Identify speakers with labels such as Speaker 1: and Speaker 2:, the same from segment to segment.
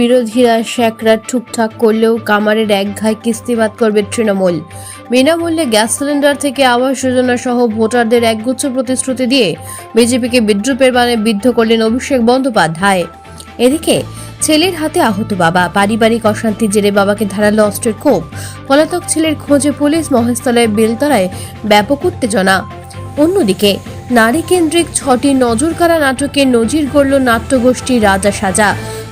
Speaker 1: বিরোধীরা শ্যাকরা ঠুকঠাক করলেও কামারের এক ঘায় কিস্তিবাদ করবে তৃণমূল। বিনামূল্যে গ্যাস সিলিন্ডার থেকে আবাস যোজনা সহ ভোটারদের একগুচ্ছ প্রতিশ্রুতি দিয়ে বিজেপিকে বিদ্রুপের বানে বিদ্ধ করলেন অভিষেক বন্দ্যোপাধ্যায়। এদিকে, ছেলের হাতে আহত বাবা, পারিবারিক অশান্তির জেরে বাবাকে ধারালো অস্ত্রের ক্ষোভ, পলাতক ছেলের খোঁজে পুলিশ মহেশতলায় বেলতলায় ব্যাপক উত্তেজনা। অন্যদিকে, নারী কেন্দ্রিক ছটি নজরকাড়া নাটকে নজির গড়ল নাট্যগোষ্ঠী রাজা সাজা।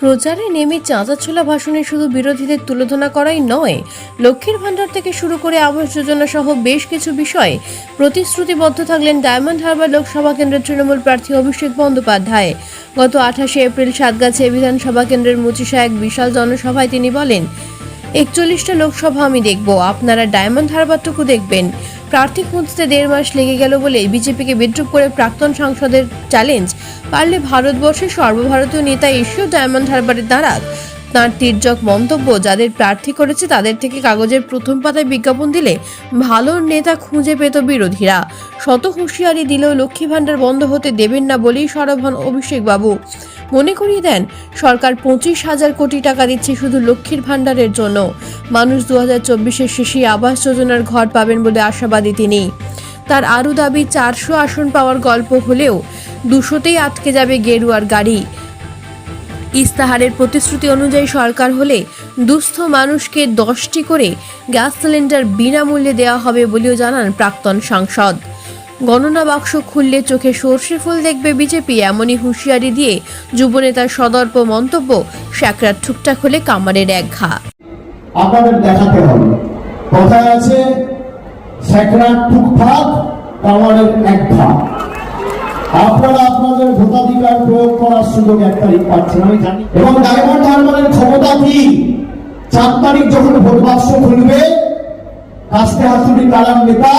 Speaker 1: প্রচারে নেমে চাঁচাছোলা ভাষণে শুধু বিরোধীদের তুলোধনা করাই নয়, লক্ষ্মীর ভাণ্ডার থেকে শুরু করে আবাস যোজনা সহ বেশ কিছু বিষয়ে প্রতিশ্রুতিবদ্ধ থাকলেন ডায়মন্ড হারবার লোকসভা কেন্দ্রের তৃণমূল প্রার্থী অভিষেক বন্দ্যোপাধ্যায়। গত আঠাশে এপ্রিল সাতগাছে বিধানসভা কেন্দ্রের মুচিশা এক বিশাল জনসভায় তিনি বলেন, একচল্লিশটা লোকসভা আমি দেখব, আপনারা ডায়মন্ড হারবারটুকু দেখবেন। প্রার্থী খুঁজতে দেড় মাস লেগে গেল বলে বিজেপিকে বিদ্রুপ করে প্রাক্তন সাংসদের চ্যালেঞ্জ পারলে ভারতবর্ষের সর্বভারতীয় নেতা এসেও ডায়মন্ড হারবারে দাঁড়াক তাঁর তির্যক মন্তব্য যাদের প্রার্থী করেছে তাদের থেকে কাগজের প্রথম পাতায় বিজ্ঞাপন দিলে ভালো নেতা খুঁজে পেত বিরোধীরা। শত হুঁশিয়ারি দিলেও লক্ষ্মী ভাণ্ডার বন্ধ হতে দেবেন না বলেই সরব হন অভিষেক বাবু মনে করিয়ে দেন, সরকার পঁচিশ হাজার কোটি টাকা দিচ্ছে শুধু লক্ষ্মীর ভাণ্ডারের জন্য। মানুষ দু হাজার চব্বিশের শেষে আবাস যোজনার ঘর পাবেন বলে আশাবাদী তিনি। তার আরও দাবি, চারশো আসন পাওয়ার গল্প হলেও দুশোতেই আটকে যাবে গেরুয়ার গাড়ি। ইস্তাহারের প্রতিশ্রুতি অনুযায়ী সরকার হলে দুস্থ মানুষকে দশটি করে গ্যাস সিলিন্ডার বিনামূল্যে দেওয়া হবে বলেও জানান প্রাক্তন সাংসদ। গণনা বাক্স খুললে চোখে সর্ষে ফুল দেখবে বিজেপি, এমনই হুঁশিয়ারি দিয়ে যুবনেতার সদর্প মন্তব্য শ্যাকরার ঠুকটাক হলে কামারের এক ঘা।
Speaker 2: আপনাদের দেখাতে হবে। কথায় আছে? সেকরার টুকটাক কামারের এক ভাগ। আপনারা আপনাদের ভোটাধিকার প্রয়োগ করার সুযোগ এক তারিখ পাচ্ছেন, আমি জানি। এবং ডায়মন্ড হারবারের ক্ষমতা কি? চার তারিখ যখন ভোট বাক্স খুলবে, কাস্তে হাতুড়ি কালার নেতা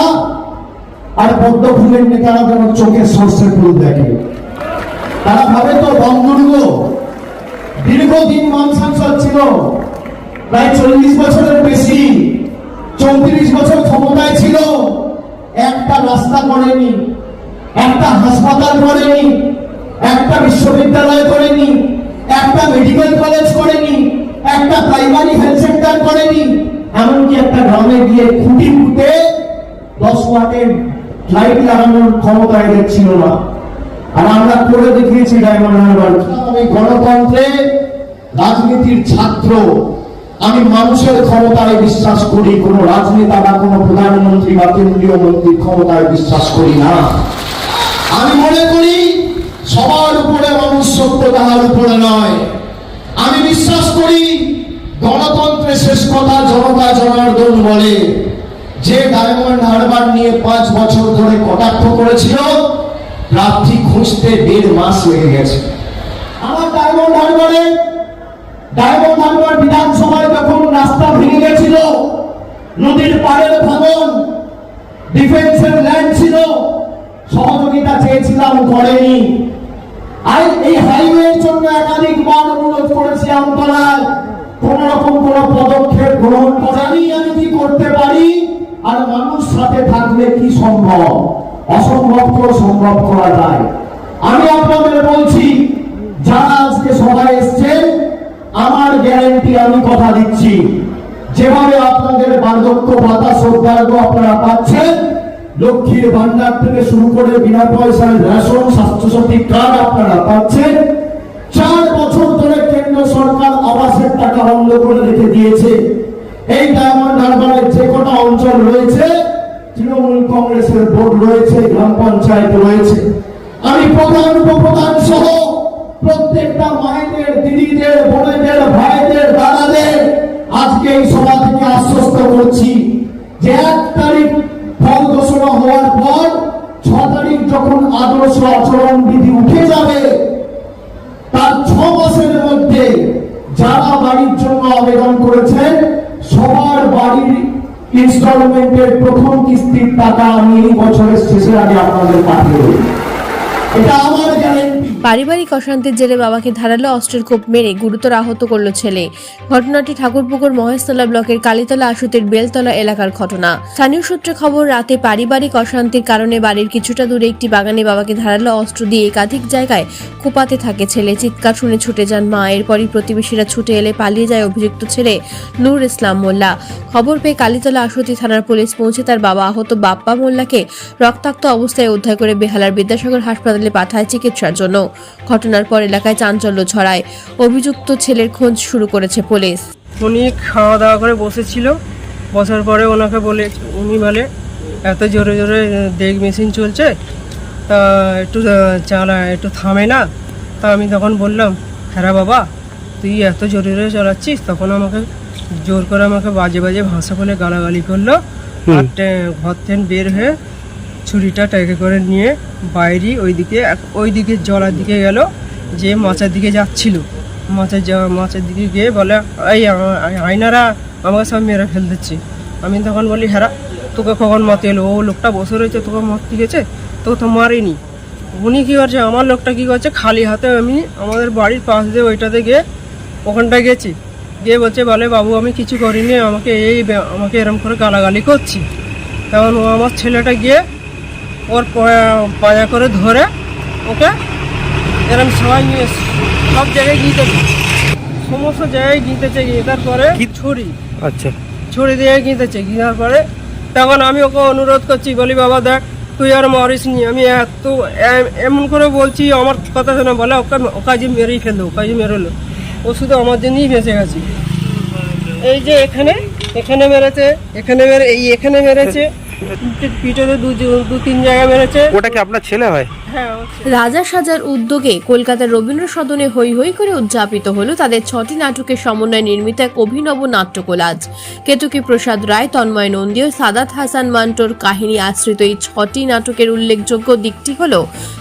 Speaker 2: আর পদ্ম ফুলের নেতারা যেন চোখে সর্ষের ফুল দেখে। তারা ভাবে তো বন্ধুর্গ দীর্ঘদিন মান সাংসদ ছিল, প্রায় চল্লিশ বছরের বেশি চৌত্রিশ বছর ক্ষমতায় ছিল একটা রাস্তা করেনি, একটা হাসপাতাল করেনি, একটা বিশ্ববিদ্যালয় করেনি, একটা মেডিকেল কলেজ করেনি, একটা প্রাইমারি হেলথ সেন্টার করেনি, এমনকি একটা গ্রামে গিয়ে খুঁটি ফুটে দশ ওয়াটের লাইট লাগানোর ক্ষমতা এদের ছিল না। আর আমরা করে দেখিয়েছি ডায়মন্ড হারবার গণতন্ত্রে রাজনীতির ছাত্র আমি মানুষের ক্ষমতায় বিশ্বাস করি, কোন রাজনেতা বা কোন প্রধানমন্ত্রী বা কেন্দ্রীয় মন্ত্রীর ক্ষমতায় বিশ্বাস করি না। আমি মনে করি, সবার উপরে মানুষ সত্য তাহার উপরে নয়। আমি বিশ্বাস করি, গণতন্ত্রের শেষ কথা জনতা জনার্দন বলে। যে ডায়মন্ড হারবার নিয়ে পাঁচ বছর ধরে কটাক্ষ করেছিল, প্রার্থী খুঁজতে দেড় মাস লেগে গেছে। আমার ডায়মন্ড হারবারে ডায়মন্ড হারবার বিধানসভায় যখন রাস্তা ভেঙে গেছিল, নদীর পাড়ের ভাঙন ডিফেন্সের ল্যান্ড ছিল, সহযোগিতা চেয়েছিলাম, করেনি। আর এই হাইওয়ের জন্য একাধিক বার অনুরোধ করেছি আমতলায়, কোন রকম কোন পদক্ষেপ গ্রহণ করানি আমি কি করতে পারি? আর মানুষ সাথে থাকলে কি সম্ভব? অসম্ভবকেও সম্ভব করা যায়। আমি আপনাদের বলছি, যারা আজকে সবাই এসছেন আমার গ্যারান্টি আমি কথা দিচ্ছি। যেভাবে আপনাদের বার্ধক্য ভাতা সৌভাগ্য আপনারা পাচ্ছেন, লক্ষ্মীর ভান্ডার থেকে শুরু করে বিনা পয়সায় রেশন, স্বাস্থ্যসাথী কার্ড আপনারা পাচ্ছেন। চার বছর ধরে কেন্দ্র সরকার আবাসের টাকা বন্ধ করে রেখে দিয়েছে। এই ডায়মন্ড হারবারের যে কটা অঞ্চল রয়েছে, তৃণমূল কংগ্রেসের বোর্ড রয়েছে, গ্রাম পঞ্চায়েত রয়েছে। আমি প্রধান উপপ্রধান সহ প্রত্যেকটা মায়েদের, দিদিদের, বোনেদের, ভাইদের, দাদাদের আজকে এই সভা থেকে আশ্বস্ত করছি যে এক তারিখ ফল ঘোষণা হওয়ার পর, ছ তারিখ যখন আদর্শ আচরণ বিধি উঠে যাবে, তার ছ মাসের মধ্যে যারা বাড়ির জন্য আবেদন করেছেন, সবার বাড়ির ইনস্টলমেন্টের প্রথম কিস্তির টাকা আমি এই বছরের শেষের আগে আপনাদের পাঠিয়ে এটা আমার
Speaker 1: পারিবারিক অশান্তির জেরে বাবাকে ধারালো অস্ত্রের কোপ মেরে গুরুতর আহত করল ছেলে। ঘটনাটি ঠাকুরপুকুর মহেশতলা ব্লকের কালীতলা আশুতের বেলতলা এলাকার ঘটনা। স্থানীয় সূত্রে খবর, রাতে পারিবারিক অশান্তির কারণে বাড়ির কিছুটা দূরে একটি বাগানে বাবাকে ধারালো অস্ত্র দিয়ে একাধিক জায়গায় কোপাতে থাকে ছেলে। চিৎকার শুনে ছুটে যান মা। এরপরই প্রতিবেশীরা ছুটে এলে পালিয়ে যায় অভিযুক্ত ছেলে নূর ইসলাম মোল্লা। খবর পেয়ে কালীতলা আশুতি থানার পুলিশ পৌঁছে তার বাবা আহত বাপ্পা মোল্লাকে রক্তাক্ত অবস্থায় উদ্ধার করে বেহালার বিদ্যাসাগর হাসপাতালে পাঠায় চিকিৎসার জন্য। ঘটনার পর এলাকায় চাঞ্চল্য ছড়ায়। অভিযুক্ত ছেলের খোঁজ শুরু করেছে পুলিশ।
Speaker 3: উনি খাওয়া দাওয়া করে বসেছিল। বসার পরে ওনাকে বলে উনি বলে এত জোরে জোরে দেগ মেশিন চলছে তা একটু চালা একটু থামে না। তা আমি তখন বললাম হ্যাঁ বাবা তুই এত জোরে জোরে চালাচ্ছিস? তখন আমাকে জোর করে আমাকে বাজে বাজে ভাষা বলে গালাগালি করল। ঘর থেকে বের হয়ে ছুরিটা ট্যাগে করে নিয়ে বাইরে ওইদিকে ওইদিকে জলার দিকে গেল, যে মাছের দিকে যাচ্ছিল। মাছের মাছের দিকে গিয়ে বলে, এই আয়নারা আমাকে সব মেরে ফেল দিচ্ছে। আমি তখন বলি হ্যাঁ তোকে কখন মত এলো? ও লোকটা বসে রয়েছে, তোকে মত গেছে? তোকে তো মারিনি। উনি কী করছে, আমার লোকটা কী করছে, খালি হাতে আমি আমাদের বাড়ির পাশ দিয়ে ওইটাতে গিয়ে ওখানটায় গেছি। গিয়ে বলছে, বলে, বাবু, আমি কিছু করিনি, আমাকে এই আমাকে এরম করে গালাগালি করছি। তখন ও আমার ছেলেটা গিয়ে ওর পায়া করে ধরে ওকে এরম সবাই নিয়ে সব জায়গায় গিয়েছে। সমস্ত জায়গায় গিয়ে। তারপরে ছুরি।
Speaker 4: আচ্ছা।
Speaker 3: ছুরি দিয়ে গিয়েছে। গিয়ার পরে তখন আমি ওকে অনুরোধ করছি বলি বাবা দেখ তুই আর মরিস নি। আমি এত এমন করে বলছি আমার কথা শোনা বলে ওকে ওকে যে মেরেই ফেলল ওকে যে মেরোলো। ও শুধু আমার জন্যই বেঁচে গেছে। এই যে এখানে এখানে মেরেছে এখানে মেরে এই এখানে মেরেছে পিঠেতে দু দু তিন জায়গায় মেরেছে
Speaker 4: ওটা কি আপনার ছেলে হয়?
Speaker 3: হ্যাঁ
Speaker 1: রাজা সাজার উদ্যোগে কলকাতার রবীন্দ্র সদনে হৈ হৈ করে উদযাপিত হলো তাদের ছটি নাটকের সমন্বয়ে নির্মিত এক অভিনব নাট্যকোলাজ। কেতুকি প্রসাদ রায় তন্ময় নন্দী ও সাদাত হাসান মান্টোর কাহিনী আশ্রিত এই ছটি নাটকের উল্লেখযোগ্য দিকটি হল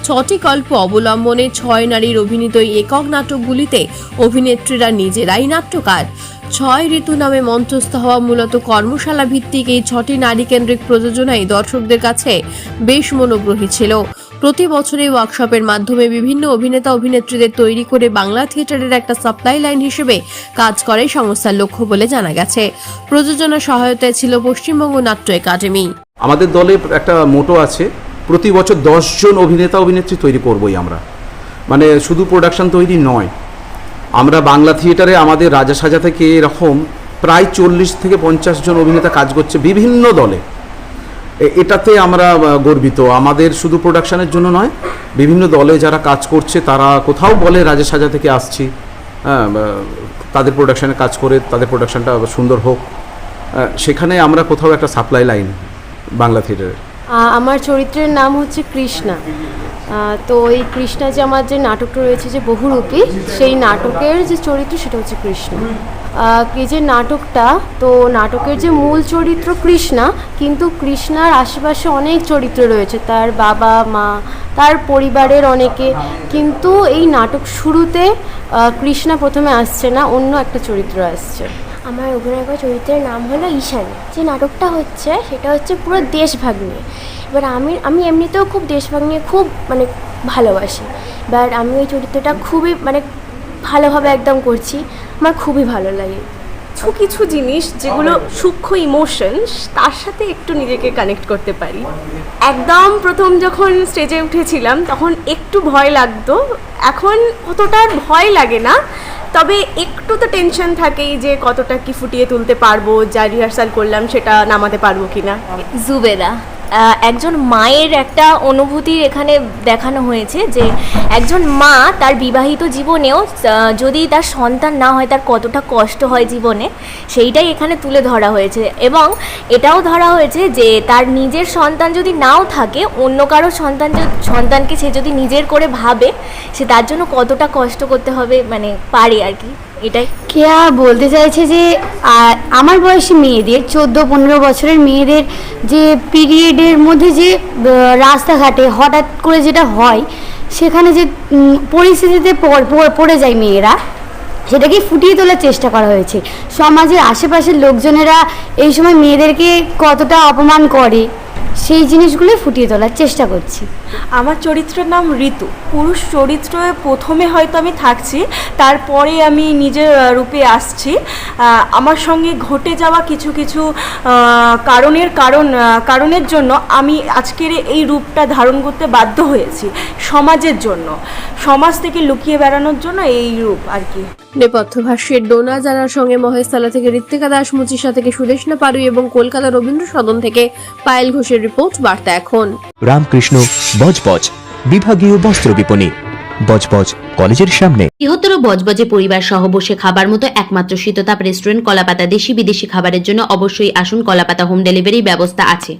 Speaker 1: ছটি গল্প অবলম্বনে ছয় নারীর অভিনীত এই একক নাটকগুলিতে অভিনেত্রীরা নিজেরাই নাট্যকার। ছয় ঋতু নামে মঞ্চস্থ হওয়া মূলত কর্মশালা ভিত্তিক এই ছটি নারী কেন্দ্রিক প্রযোজনাই দর্শকদের কাছে বেশ মনোগ্রহী ছিল। প্রতি বছর ওয়ার্কশপের মাধ্যমে বিভিন্ন অভিনেতা, অভিনেত্রীদের তৈরি করে বাংলা থিয়েটারের একটা সাপ্লাই লাইন হিসেবে কাজ করে সংস্থার লক্ষ্য বলে জানা গেছে। প্রযোজনা সহায়তায় ছিল পশ্চিমবঙ্গ নাট্য একাডেমি।
Speaker 5: আমাদের দলে একটা মোটো আছে, প্রতি বছর দশজন অভিনেতা, অভিনেত্রী তৈরি করবই আমরা। মানে শুধু প্রোডাকশন তৈরি নয় আমরা বাংলা থিয়েটারে আমাদের রাজা সাজা থেকে এরকম প্রায় চল্লিশ থেকে পঞ্চাশ জন অভিনেতা কাজ করছে বিভিন্ন দলে। এটাতে আমরা গর্বিত। আমাদের শুধু প্রোডাকশানের জন্য নয় বিভিন্ন দলে যারা কাজ করছে তারা কোথাও বলে রাজা সাজা থেকে আসছি। তাদের প্রোডাকশানে কাজ করে তাদের প্রোডাকশানটা সুন্দর হোক। সেখানে আমরা কোথাও একটা সাপ্লাই লাইন বাংলা থিয়েটারে।
Speaker 6: আহ, আমার চরিত্রের নাম হচ্ছে কৃষ্ণা। তো এই কৃষ্ণা যে আমার যে নাটকটা রয়েছে যে বহুরূপী, সেই নাটকের যে চরিত্র সেটা হচ্ছে কৃষ্ণ। এই যে নাটকটা, তো নাটকের যে মূল চরিত্র কৃষ্ণা, কিন্তু কৃষ্ণার আশেপাশে অনেক চরিত্র রয়েছে, তার বাবা, মা, তার পরিবারের অনেকে। কিন্তু এই নাটক শুরুতে কৃষ্ণা প্রথমে আসছে না, অন্য একটা চরিত্র আসছে।
Speaker 7: আমার অভিনয় করা চরিত্রের নাম হলো ঈশানী। যে নাটকটা হচ্ছে, সেটা হচ্ছে পুরো দেশভাগ নিয়ে। এবার আমি আমি এমনিতেও খুব দেশভাগ নিয়ে খুব মানে ভালোবাসি। এবার আমি ওই চরিত্রটা খুবই মানে ভালোভাবে একদম করছি। আমার খুবই ভালো লাগে।
Speaker 8: কিছু কিছু জিনিস যেগুলো সূক্ষ্ম ইমোশনস তার সাথে একটু নিজেকে কানেক্ট করতে পারি। একদম প্রথম যখন স্টেজে উঠেছিলাম, তখন একটু ভয় লাগতো। এখন অতটা ভয় লাগে না। তবে একটু তো টেনশন থাকেই যে কতটা কি ফুটিয়ে তুলতে পারব, যা রিহার্সাল করলাম সেটা নামাতে পারব কিনা।
Speaker 7: জুবেদা। একজন মায়ের একটা অনুভূতি এখানে দেখানো হয়েছে যে একজন মা তার বিবাহিত জীবনেও যদি তার সন্তান না হয়, তার কতটা কষ্ট হয় জীবনে, সেইটাই এখানে তুলে ধরা হয়েছে। এবং এটাও ধরা হয়েছে যে তার নিজের সন্তান যদি নাও থাকে, অন্য কারও সন্তান সন্তানকে সে যদি নিজের করে ভাবে, সে তার জন্য কতটা কষ্ট করতে হবে মানে পারে আর কি। এটাই।
Speaker 6: কেয়া বলতে চাইছে যে আমার বয়সী মেয়েদের, চোদ্দ, পনেরো বছরের মেয়েদের যে পিরিয়ডের মধ্যে যে রাস্তাঘাটে হঠাৎ করে যেটা হয়, সেখানে যে পরিস্থিতিতে পড়- যায় মেয়েরা,
Speaker 4: সেটাকে ফুটিয়ে তোলার চেষ্টা করা হয়েছে। সমাজের আশেপাশের লোকজনেরা এই সময় মেয়েদেরকে কতটা অপমান করে সেই জিনিসগুলো ফুটিয়ে তোলার চেষ্টা করছি।
Speaker 8: আমার চরিত্রের নাম ঋতু। পুরুষ চরিত্রে প্রথমে হয়তো আমি থাকছি, তারপরে আমি নিজের রূপে আসছি। আমার সঙ্গে ঘটে যাওয়া কিছু কিছু কারণের কারণ কারণের জন্য আমি আজকের এই রূপটা ধারণ করতে বাধ্য হয়েছি সমাজের জন্য। সমাজ থেকে লুকিয়ে বেড়ানোর জন্য এই রূপ আর কি।
Speaker 1: নেপথ্য ভাষ্যের ডোনা জানার সঙ্গে মহেশতলা থেকে ঋত্বিকা দাস মুচিসা থেকে সুদেশনা পারুই এবং কলকাতা রবীন্দ্র সদন থেকে পায়েল ঘোষের রিপোর্ট বার্তা এখন।
Speaker 9: রামকৃষ্ণ বজবজ বিভাগীয় বস্ত্র বিপণী বজবজ কলেজের সামনে।
Speaker 10: বৃহত্তর বজবজে পরিবার সহ বসে খাবার মতো একমাত্র শীততাপ রেস্টুরেন্ট কলাপাতা দেশি বিদেশি খাবারের জন্য অবশ্যই আসুন কলাপাতা হোম ডেলিভারি ব্যবস্থা আছে।